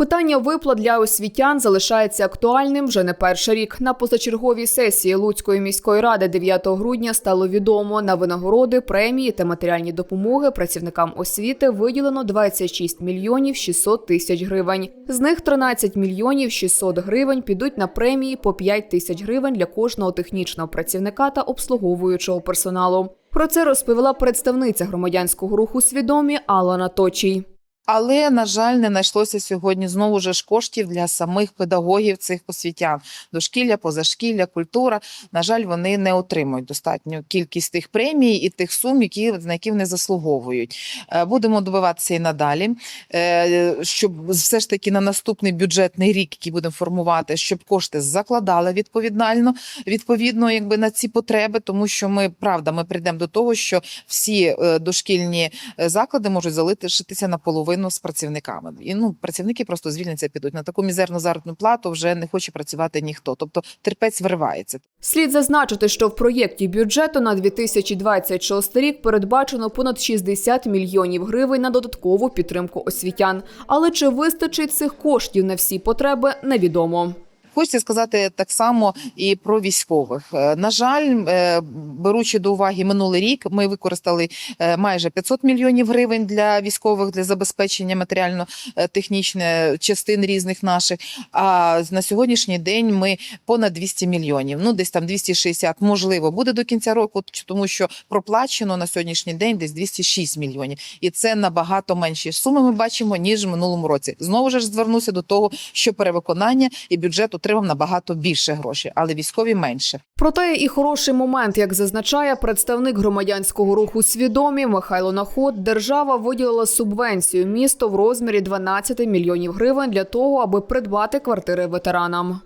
Питання виплат для освітян залишається актуальним вже не перший рік. На позачерговій сесії Луцької міської ради 9 грудня стало відомо на винагороди, премії та матеріальні допомоги працівникам освіти виділено 26 мільйонів 600 тисяч гривень. З них 13 мільйонів 600 гривень підуть на премії по 5 тисяч гривень для кожного технічного працівника та обслуговуючого персоналу. Про це розповіла представниця громадянського руху свідомі Алана Точій. Але на жаль, не знайшлося сьогодні знову ж коштів для самих педагогів цих освітян. Дошкілля, позашкілля, культура. На жаль, вони не отримують достатню кількість тих премій і тих сум, які на які вони заслуговують. Е, Будемо добиватися і надалі, е, щоб все ж таки на наступний бюджетний рік, який будемо формувати, щоб кошти закладали відповідально, відповідно, якби на ці потреби, тому що ми правда, ми прийдемо до того, що всі е, дошкільні заклади можуть залишитися наполовину з працівниками. І ну працівники просто звільняться, підуть на таку мізерну заробітну плату. Вже не хоче працювати ніхто. Тобто терпець виривається. Слід зазначити, що в проєкті бюджету на 2026 рік передбачено понад 60 мільйонів гривень на додаткову підтримку освітян. Але чи вистачить цих коштів на всі потреби, невідомо. Хочеться сказати так само і про військових. Е, На жаль, е, беручи до уваги минулий рік, ми використали е, майже 500 мільйонів гривень для військових для забезпечення матеріально-технічних частин різних наших. А на сьогоднішній день ми понад 200 мільйонів. Ну десь там 260, можливо, буде до кінця року, тому що проплачено на сьогоднішній день десь 206 мільйонів, і це набагато менші суми. Ми бачимо ніж в минулому році. Знову ж звернуся до того, що перевиконання і бюджет отримав набагато більше грошей, але військові менше. Проте і хороший момент, як зазначає представник громадянського руху свідомі Михайло Наход, держава виділила субвенцію місту в розмірі 12 мільйонів гривень для того, аби придбати квартири ветеранам.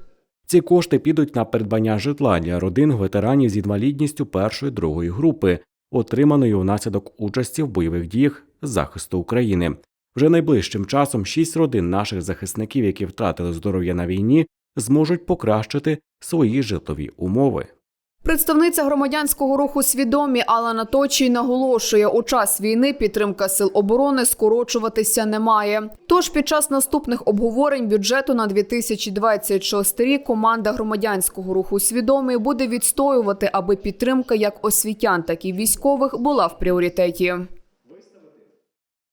Ці кошти підуть на придбання житла для родин ветеранів з інвалідністю першої другої групи, отриманої внаслідок участі в бойових діях захисту України. Вже найближчим часом шість родин наших захисників, які втратили здоров'я на війні, зможуть покращити свої житлові умови. Представниця громадянського руху свідомі Алана Точій наголошує, у час війни підтримка сил оборони скорочуватися не має. Тож під час наступних обговорень бюджету на 2026 рік команда громадянського руху свідомі буде відстоювати, аби підтримка як освітян, так і військових була в пріоритеті.